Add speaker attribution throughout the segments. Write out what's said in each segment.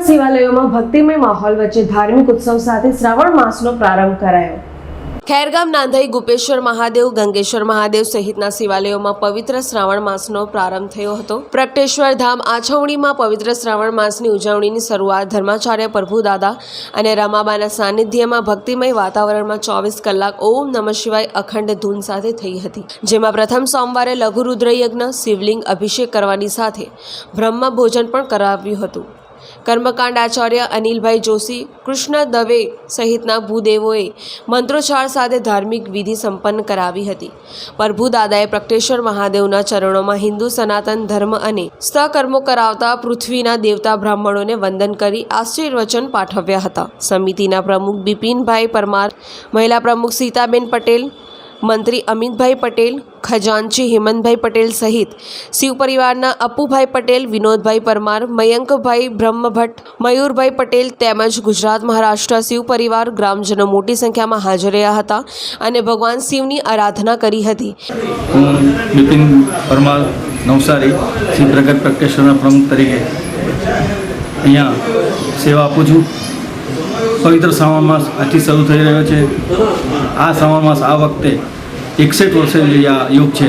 Speaker 1: શિવાલયોમાં ભક્તિમય માહોલ વચ્ચે ધાર્મિક ઉત્સવ સાથે શ્રાવણ માસનો પ્રારંભ કરાયો. ખેરગામ નાંધાઈ ગુપેશ્વર મહાદેવ, ગંગેશ્વર મહાદેવ સહિતના શિવાલયોમાં પવિત્ર શ્રાવણ માસનો પ્રારંભ થયો હતો. પ્રગટેશ્વર ધામ આછવણીમાં પવિત્ર શ્રાવણ માસની ઉજવણીની શરૂઆત ધર્માચાર્ય પ્રભુદાદા અને રમાબાના સાનિધ્યમાં ભક્તિમય વાતાવરણમાં ચોવીસ કલાક ઓમ નમઃ શિવાય અખંડ ધૂન સાથે થઈ હતી. જેમાં પ્રથમ સોમવારે લઘુરુદ્રયજ્ઞ યજ્ઞ શિવલિંગ અભિષેક કરવાની સાથે બ્રહ્મ ભોજન પણ કરાવ્યું હતું. કર્મકાંડ આચાર્ય અનિલભાઈ જોશી, કૃષ્ણ દવે સહિતના ભૂદેવોએ મંત્રોચ્ચાર સાથે ધાર્મિક વિધિ સંપન્ન કરાવી હતી. પ્રભુ દાદાએ પ્રગટેશ્વર મહાદેવના ચરણોમાં હિન્દુ સનાતન ધર્મ અને સકર્મો કરાવતા પૃથ્વીના દેવતા બ્રાહ્મણોને વંદન કરી આશીર્વચન પાઠવ્યા હતા. સમિતિના પ્રમુખ બિપિનભાઈ પરમાર, મહિલા પ્રમુખ સીતાબેન પટેલ મંત્રી અમિતભાઈ પટેલ, ખજાનચી હેમંતભાઈ પટેલ સહિત શિવ પરિવારના અપુભાઈ પટેલ, વિનોદભાઈ પરમાર, મયંકભાઈ બ્રહ્મભટ્ટ, મયુરભાઈ પટેલ તેમજ ગુજરાત મહારાષ્ટ્ર શિવ પરિવાર ગ્રામજનો મોટી સંખ્યામાં હાજર રહ્યા હતા અને ભગવાન શિવની આરાધના કરી હતી.
Speaker 2: બિપિન પરમાર નવસારી શ્રી પ્રગટ પ્રગટેશ્વરના પ્રમુખ તરીકે અહીંયા સેવા આપું છું. પવિત્ર શ્રાવણ માસ આજથી શરૂ થઈ રહ્યો છે. આ શ્રાવણ માસ આ વખતે એકસઠ વર્ષે આ યુગ છે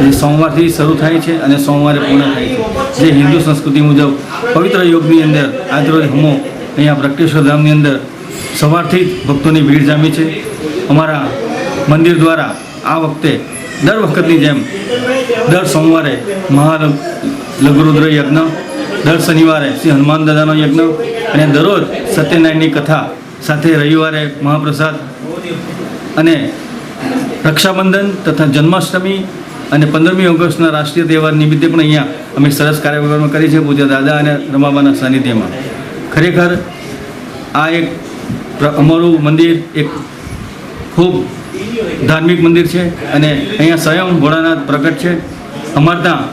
Speaker 2: જે સોમવારથી શરૂ થાય છે અને સોમવારે પૂર્ણ થાય છે. જે હિન્દુ સંસ્કૃતિ મુજબ પવિત્ર યોગની અંદર આજરોજ હમો અહીંયા પ્રગટેશ્વર ધામની અંદર સવારથી જ ભક્તોની ભીડ જામી છે. અમારા મંદિર દ્વારા આ વખતે દર વખતની જેમ દર સોમવારે મહા લઘુરુદ્ર યજ્ઞ દર શનિવારે શ્રી હનુમાન દાદાનો યજ્ઞ અને દરરોજ સત્યનારાયણની કથા સાથે રવિવારે મહાપ્રસાદ અને રક્ષાબંધન તથા જન્માષ્ટમી અને પંદરમી ઓગસ્ટના રાષ્ટ્રીય તહેવાર નિમિત્તે પણ અહીંયા અમે સરસ કાર્યક્રમ કરી છે પૂજ્ય દાદા અને રમાબાના સાનિધ્યમાં. ખરેખર આ એક અમારું મંદિર એક ખૂબ ધાર્મિક મંદિર છે અને અહીંયા સ્વયં ભોળાનાથ પ્રગટ છે. અમારે ત્યાં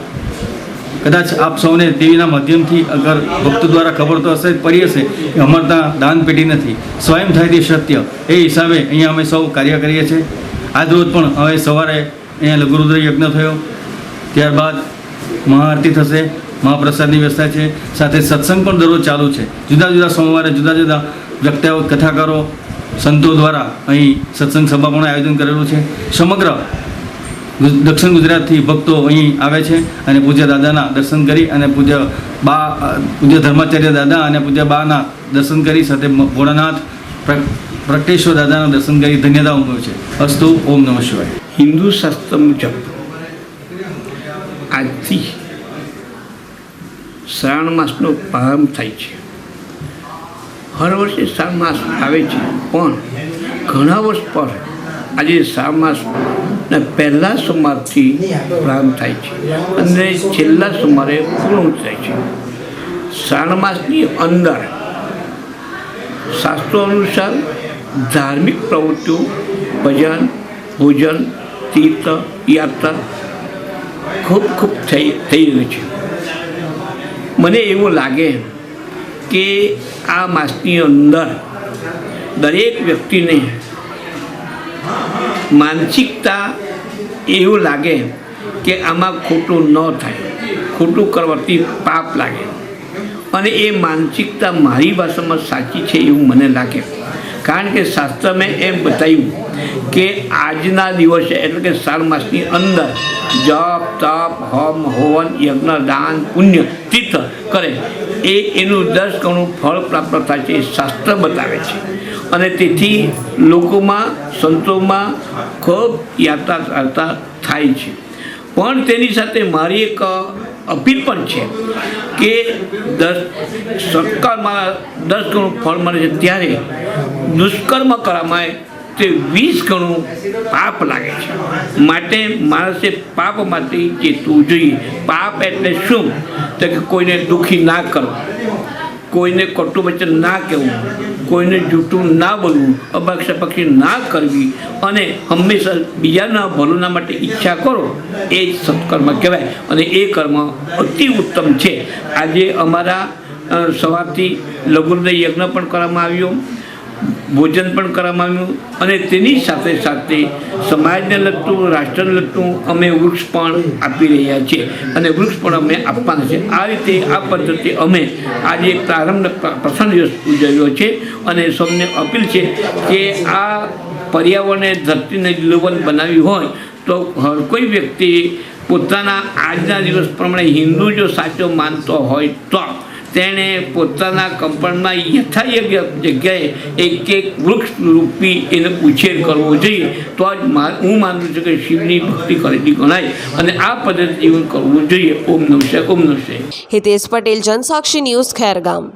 Speaker 2: કદાચ આપ સૌને ટીવીના માધ્યમથી અગર ભક્તો દ્વારા ખબર તો હશે, પડી હશે કે અમારે ત્યાં દાન પેટી નથી. સ્વયં થાય તે સત્ય. એ હિસાબે અહીંયા અમે સૌ કાર્ય કરીએ છીએ. આજ રોજ પણ હવે સવારે અહીંયા લઘુરુદ્ર યજ્ઞ થયો. ત્યારબાદ મહાઆરતી થશે, મહાપ્રસાદની વ્યવસ્થા છે. સાથે સત્સંગ પણ દરરોજ ચાલુ છે. જુદા જુદા સોમવારે જુદા જુદા વ્યક્તિઓ, કથાકારો, સંતો દ્વારા અહીં સત્સંગ સભા પણ આયોજન કરેલું છે. સમગ્ર દક્ષિણ ગુજરાતથી ભક્તો અહીં આવે છે અને પૂજ્ય દાદાના દર્શન કરી અને પૂજ્ય બા પૂજ્ય ધર્માચાર્ય દાદા અને પૂજ્ય બાના દર્શન કરી સાથે ભોળાનાથ પ્ર- પ્રગટેશ્વર દાદાના દર્શન કરી ધન્યતા અનુભવે છે. અસ્તુ, ઓમ નમઃ શિવાય.
Speaker 3: હિન્દુ શાસ્ત્ર મુજબ આજથી શ્રાવણ માસનો પ્રારંભ થાય છે. હર વર્ષે શ્રાવણ માસ આવે છે, પણ ઘણા વર્ષ પર આજે શ્રાવણ માસના પહેલા સોમવારથી પ્રારંભ થાય છે. અને છેલ્લા સોમવારે પૂર્ણ થાય છે. શ્રાવણ માસની અંદર શાસ્ત્રો અનુસાર ધાર્મિક પ્રવૃત્તિઓ ભજન ભોજન તીર્થ યાત્રા ખૂબ ખૂબ થઈ થઈ રહ્યું છે. મને એવું લાગે કે આ માસની અંદર દરેક વ્યક્તિને માનસિકતા એવું લાગે કે આમાં ખોટું ન થાય. ખોટું કરવાથી પાપ લાગે. અને એ માનસિકતા મારી ભાષામાં સાચી છે એવું મને લાગે. કારણ કે શાસ્ત્ર મેં એમ બતાવ્યું કે આજના દિવસે એટલે કે શ્રાવણ માસની અંદર જપ, તપ, હોમ, હવન, યજ્ઞ, દાન, પુણ્ય, તીર્થ કરે. એ એનું દસ ગણું ફળ પ્રાપ્ત થાય છે એ શાસ્ત્ર બતાવે છે. અને તેથી લોકોમાં, સંતોમાં ખૂબ યાત્રા ચાલતા થાય છે. પણ તેની સાથે મારી એક અપીલ પણ છે કે દસ સત્કર્મમાં દસ ગણું ફળ મળે છે ત્યારે દુષ્કર્મ કરવામાં તે વીસ ગણું પાપ લાગે છે. માટે માણસે પાપમાંથી ચેતવું જોઈએ. પાપ એટલે શું? તો કે કોઈને દુઃખી ના કરવું કોઈને કટુ વચન ના કહેવું, કોઈને જૂઠું ના બોલવું અપક્ષ પક્ષી ના કરવી અને હંમેશા બીજાના ભલુના માટે ઈચ્છા કરો, એ જ સત્કર્મ કહેવાય અને એ કર્મ અતિ ઉત્તમ છે. આજે અમારા સવારથી લઘુદય યજ્ઞ પણ કરવામાં આવ્યો. ભોજન પણ કરવામાં આવ્યું અને તેની સાથે સાથે સમાજને લગતું, રાષ્ટ્રને લગતું અમે વૃક્ષ પણ આપી રહ્યા છીએ અને વૃક્ષ પણ અમે આપવાના છે આ રીતે, આ પદ્ધતિ અમે આજે પ્રારંભ પ્ર- પ્રથમ દિવસ ઉજવ્યો છે અને સૌને અપીલ છે કે આ પર્યાવરણને ધરતીને લીલોવન બનાવી હોય તો હર કોઈ વ્યક્તિ પોતાના આજના દિવસ પ્રમાણે હિન્દુ જો સાચો માનતો હોય તો તેણે પોતાના કંપનમાં યથાયોગ્ય જગ્યાએ એક એક વૃક્ષ રૂપી એનો ઉછેર કરવો જોઈએ. તો જ હું માનું છું કે શિવની ભક્તિ કરેલી ગણાય અને આ પદ્ધતિ જીવન કરવું જોઈએ. ઓમ નમશે ઓમ નમશે
Speaker 1: હિતેશ પટેલ, જનસાક્ષી ન્યૂઝ, ખેરગામ.